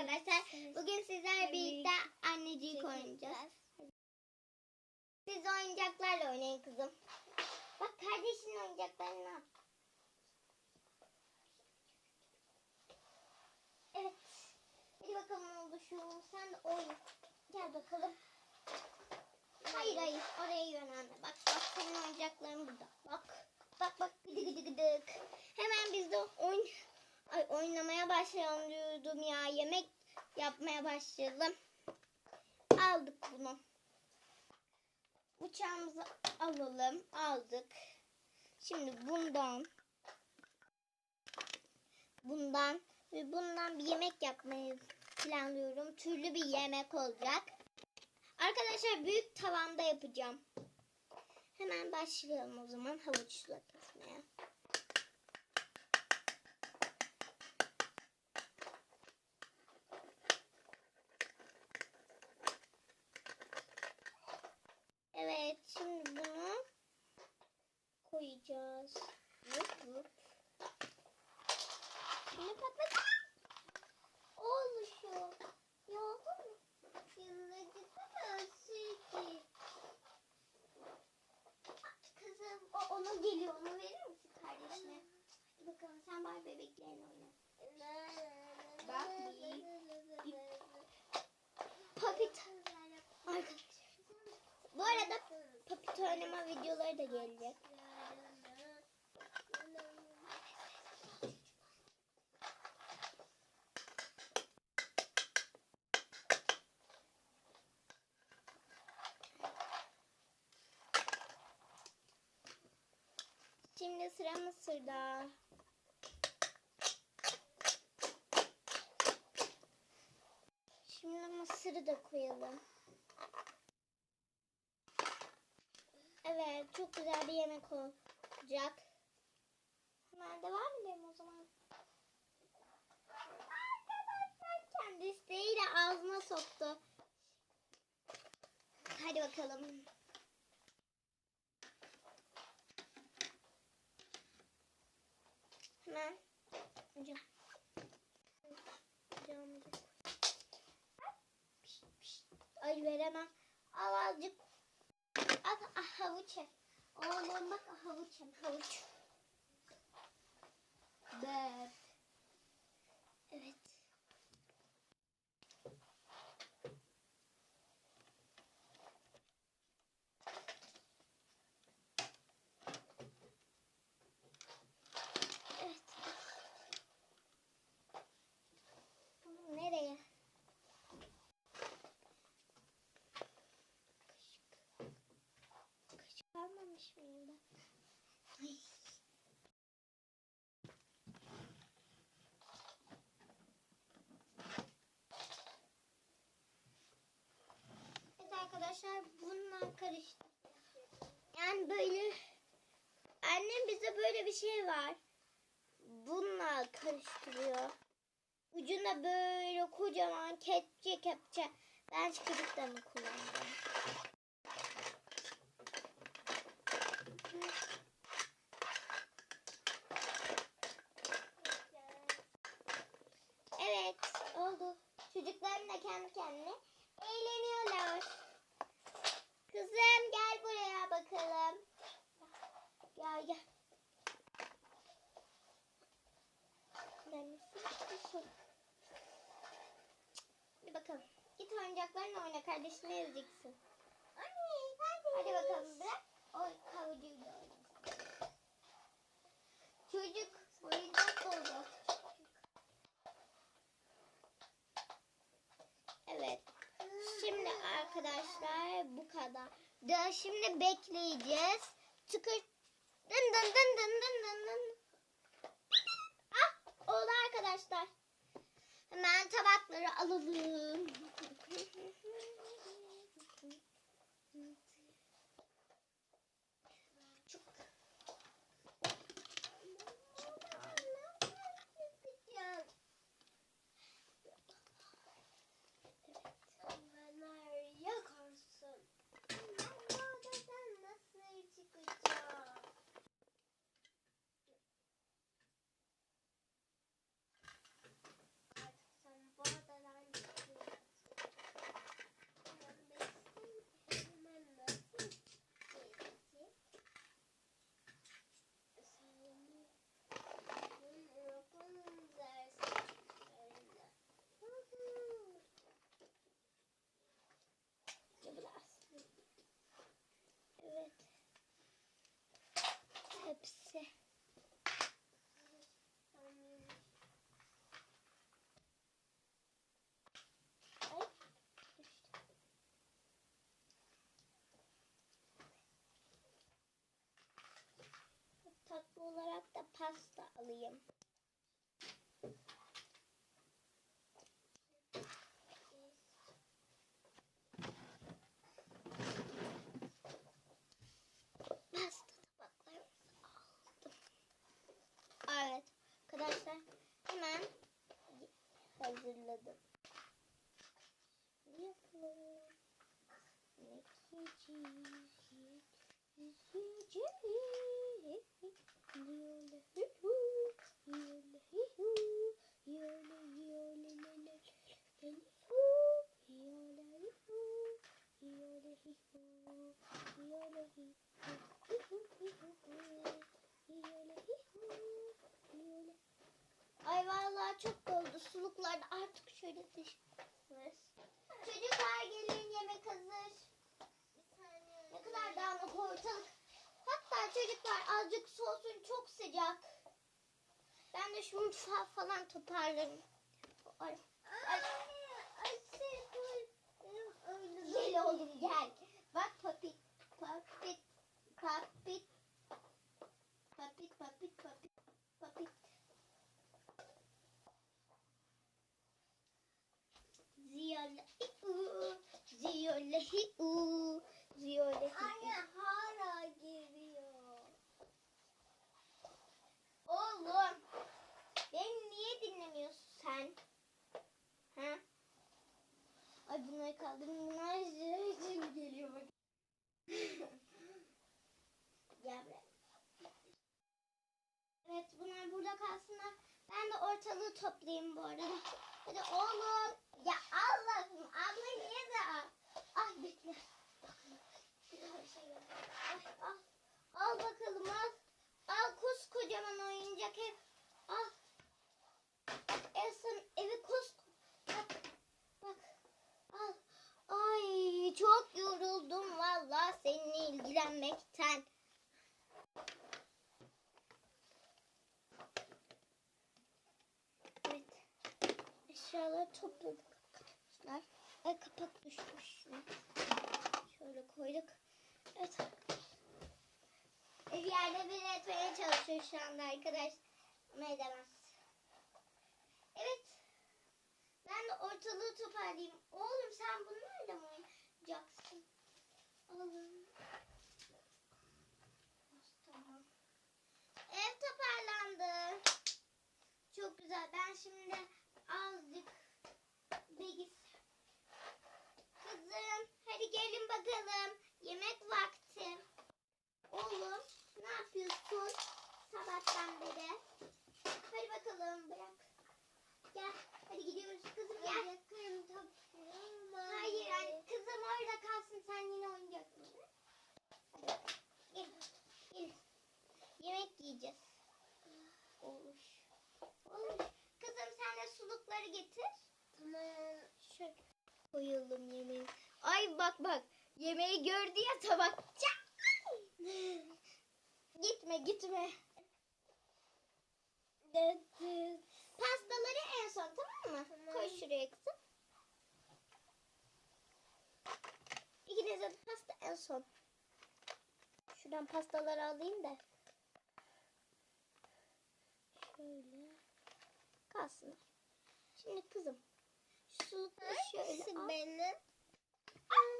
arkadaşlar. Bugün sizlerle birlikte anneciği oynayacağız. Siz oyuncaklarla oynayın kızım. Bak kardeşinin oyuncaklarını al. Evet. Hadi bakalım oluşum. Sen de oyna. Gel bakalım. Hayır hayır oraya yönelme. Bak bak senin oyuncakların burada. Bak. Bak bak gıdı gıdı gıdık. Hemen biz de oyun Ay oynamaya başlayalım diyordum ya. Yemek yapmaya başlayalım. Aldık bunu. Bıçağımızı alalım. Aldık. Şimdi bundan bundan ve bundan bir yemek yapmayı planlıyorum. Türlü bir yemek olacak. Arkadaşlar büyük tavanda yapacağım. Hemen başlayalım o zaman havuçla kesmeye. Evet şimdi bunu koyacağız. Vup vup. Şimdi patlat. Oluşuyor. Ya oldu mu? Yıllıcık ki. Kızım o ona geliyor. Onu verir misin kardeşine? Hadi bakalım sen bari bebeklerini oyna. Bak bir, bir papit. Arkadaşlar. Bu arada papit oynama videoları da gelecek. Şimdi sıra Mısır'da. Şimdi Mısır'ı da koyalım. Evet, çok güzel bir yemek olacak. Hemen devam edelim o zaman. Arkadaşlar kendi isteğiyle ağzına soktu. Hadi bakalım. Hemen. Hocam. Hocam. Ay veremem. Al azıcık Al ah, havuç ye. Oğlum bak ah, havuç ye. Havuç. Be. Evet. Evet. Nereye? Mıyım ben? Evet arkadaşlar bununla karıştı. Yani böyle annem bize böyle bir şey var. Bununla karıştırıyor. Ucunda böyle kocaman kepçe kepçe. Ben çıkırıklarını kullanacağım. Evet oldu. Çocuklarım da kendi kendine eğleniyorlar. Kızım gel buraya bakalım. Gel gel. Neredesin? Hadi bakalım. Git oyuncaklarla oyna kardeşini ezeceksin. Anne hadi. Hadi bakalım bırak. Oy kavucuyla oynasın. Çocuk oyuncak oldu. Evet. Şimdi arkadaşlar bu kadar. Da şimdi bekleyeceğiz. Tıkır dın dın dın dın dın dın dın. Ah oldu arkadaşlar. Hemen tabakları alalım. Çok. Yakarsın. Ben odadan nasıl çıkacağım? Artık sen bu odadan pasta alayım. Pasta tabaklarımızı aldım. Evet arkadaşlar hemen hazırladım. Yapalım. Ne yiyeceğiz? Ay vallahi çok doldu. Suluklarda artık şöyle dışarız. Çocuklar gelin yemek hazır. Ne kadar dağınık ortalık. Hatta çocuklar azıcık soğusun çok sıcak. Ben de şu mutfağı falan toparlarım. Ay, ay, Gel oğlum gel. Bak clap it, clap it, clap it, clap it, clap it, it. Koskocaman oyuncak ev. Al. Elsa'nın evi koskocaman. Bak. Al. Ay çok yoruldum valla seninle ilgilenmekten. Evet. Eşyaları topladık arkadaşlar. Ay kapak düşmüş. Şöyle koyduk. Evet. Bir yerde bir etmeye çalışıyor şu anda arkadaş. Edemez. Evet. Ben de ortalığı toparlayayım. Oğlum sen bunlarla mı oynayacaksın? Oğlum. Tamam. Ev toparlandı. Çok güzel. Ben şimdi azıcık bilgisayar. Kızım hadi gelin bakalım. Yemek vakti. Oğlum ne yapıyorsun sabahtan beri? Hadi bakalım bırak. Gel hadi gidiyoruz kızım gel. Yakarım topluyorum. Hayır anne kızım orada kalsın sen yine oynayacaksın. Hadi gel. Gel. Yemek yiyeceğiz. Olur. Olur. Kızım sen de sulukları getir. Tamam. Şöyle koyalım yemeği. Ay bak bak. Yemeği gördü ya tabakça. gitme gitme. Pastaları en son tamam mı? Tamam. Koy şuraya kızım. İkinize de pasta en son. Şuradan pastaları alayım da. Şöyle. Kalsın. Şimdi kızım. Şu sulukları şöyle Hangisi al. benim? Özür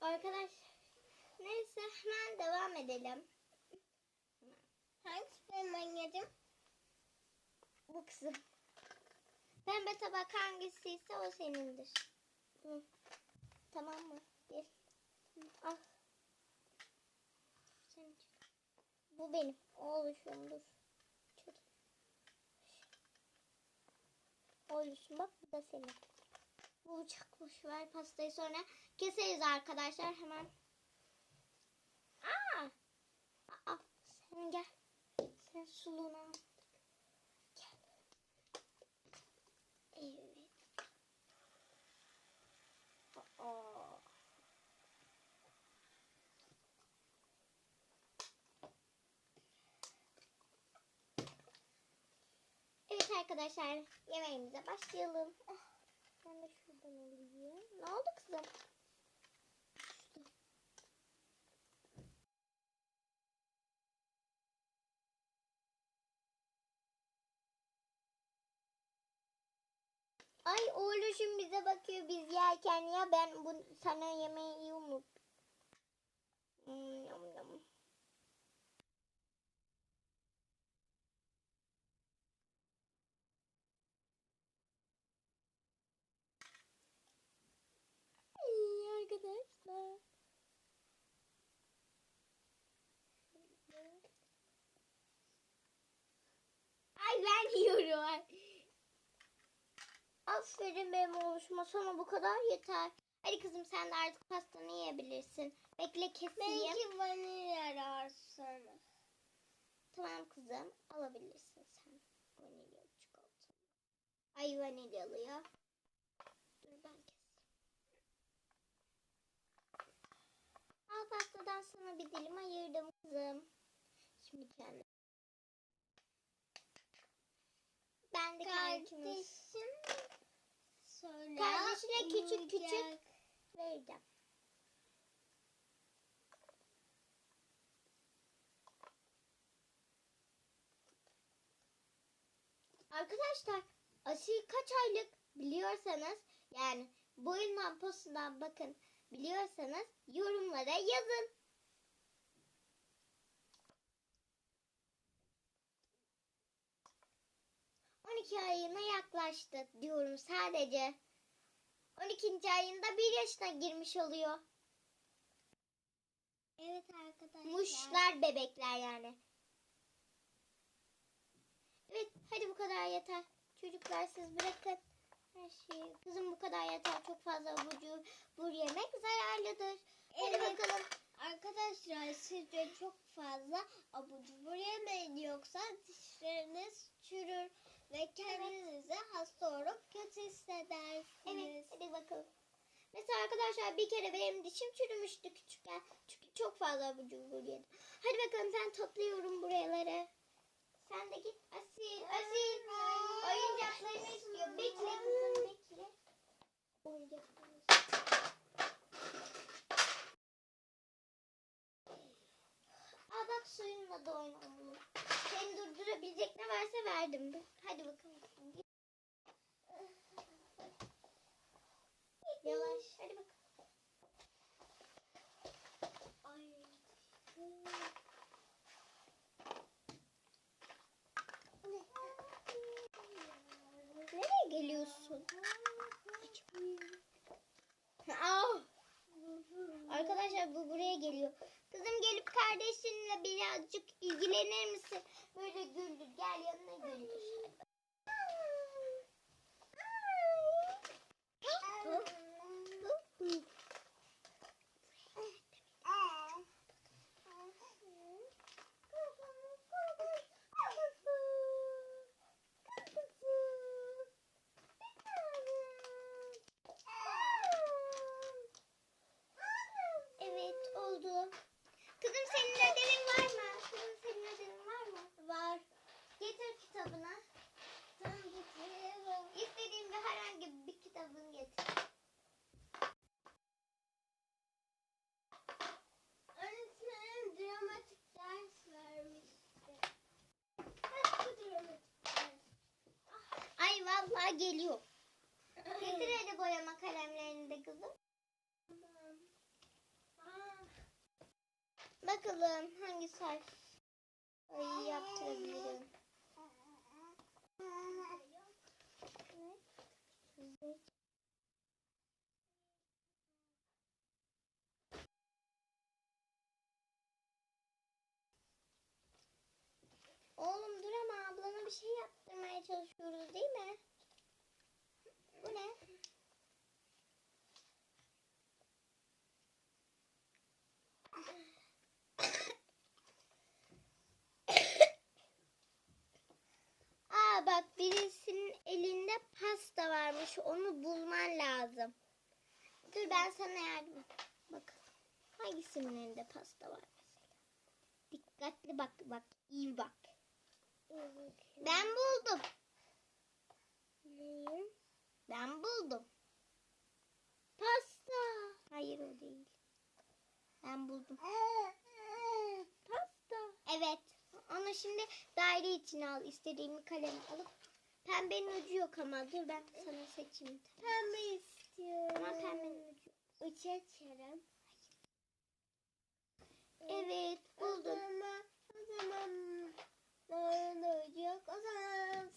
Arkadaş neyse hemen devam edelim. Hangisi benim anneciğim? Bu kızım. Pembe tabak hangisiyse o senindir. Hı. Tamam mı? Gel. Al. Sen. Bu benim. O oluşumdur. Çocuk. O oluşum bak bu da senin. Bu bıçak boş ver pastayı sonra keseriz arkadaşlar hemen. Aa! Aa, sen gel. Sen suluğunu al. Gel. Evet. Evet arkadaşlar yemeğimize başlayalım. Önemli. Ne oldu kızım? Ay oğluşum bize bakıyor biz yerken ya ben bu sana yemeği unut. Hmm, yum, yum. Ay. Aferin benim oluşuma sana bu kadar yeter. Hadi kızım sen de artık pastanı yiyebilirsin. Bekle keseyim. Belki vanilya ararsın. Tamam kızım alabilirsin sen. Vanilyalı çikolata. Ay vanilyalı ya. Dur ben keseyim. Al pastadan sana bir dilim ayırdım kızım. Şimdi kendi. Ben de Kardeşim söyle. Kardeşine küçük küçük vereceğim. Arkadaşlar Asil kaç aylık biliyorsanız yani boyundan posundan bakın biliyorsanız yorumlara yazın. On iki ayına yaklaştı diyorum sadece. 12. ayında bir yaşına girmiş oluyor. Evet arkadaşlar. Muşlar bebekler yani. Evet hadi bu kadar yeter. Çocuklar siz bırakın her şeyi. Kızım bu kadar yeter. Çok fazla abur bur yemek zararlıdır. Hadi Evet. bakalım. Arkadaşlar sizce çok fazla abur cubur yemeyin yoksa dişleriniz çürür ve kendinizi hasta olup kötü hissedersiniz. Evet hadi bakalım. Mesela arkadaşlar bir kere benim dişim çürümüştü küçükken. Çünkü çok fazla abur cubur yedim. Hadi bakalım ben topluyorum buraları. Sen de git Asil. Asil. Oyuncaklarını istiyor. Bekle kızım bekle. Oyuncaklarını Aa bak suyunla da oynamam. Seni durdurabilecek ne varsa verdim. Hadi bakalım. Yavaş. Hadi bakalım. Ay. Nereye geliyorsun? Aa! Arkadaşlar bu buraya geliyor. Kızım gelip kardeşinle birazcık ilgilenir misin? Böyle güldür. Gel yanına güldür. Evet oldu. Kızım senin Getir kitabını. Tamam getiriyorum. İstediğin bir herhangi bir kitabını getir. Öğretmenim dramatik ders vermişti. Hadi bu dramatik ders. Ay vallahi geliyor. Getir hadi boyama kalemlerini de kızım. Aa, Bakalım hangi sayfayı yaptırabilirim. Evet. Oğlum dur ama ablana bir şey yaptırmaya çalışıyoruz değil mi? Bu ne? Aa bak birisinin elinde pasta varmış. Onu bulman lazım. Dur ben sana yardım. Bak. Hangisinin elinde pasta var mesela? Dikkatli bak bak. iyi bak. Ben buldum. Neyim? Ben buldum. Pasta. Hayır o değil. Ben buldum. Pasta. Evet. Onu şimdi daire içine al. İstediğimi kalemi alıp Pembenin ucu yok ama dur ben sana seçeyim. Pembe istiyorum. Ama pembenin ucu. Uç açarım. Evet O buldum. zaman, o zaman mavi ucu yok. O zaman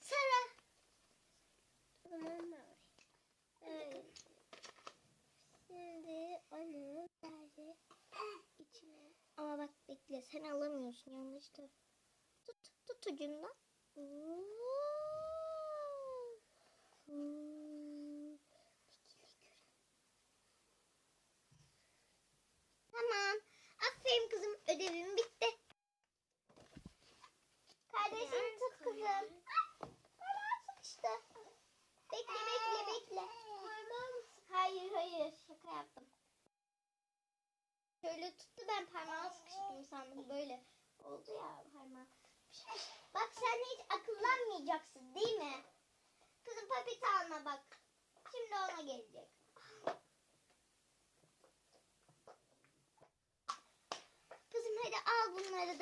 sarı. O zaman mavi. Evet. Şimdi onu nerede? İçine. Ama bak bekle sen alamıyorsun yanlış da. Tut tut ucundan. Oo. Hmm. Tamam. Aferin kızım ödevim bitti. Kardeşim tut kızım. Ay, Parmağım sıkıştı. Bekle bekle bekle. Parmağım Hayır hayır şaka yaptım. Şöyle tuttu ben parmağı sıkıştım sandım böyle. Oldu ya parmağım. Bak sen hiç akıllanmayacaksın değil mi? Kızım papit alma bak. Şimdi ona gelecek. Kızım hadi al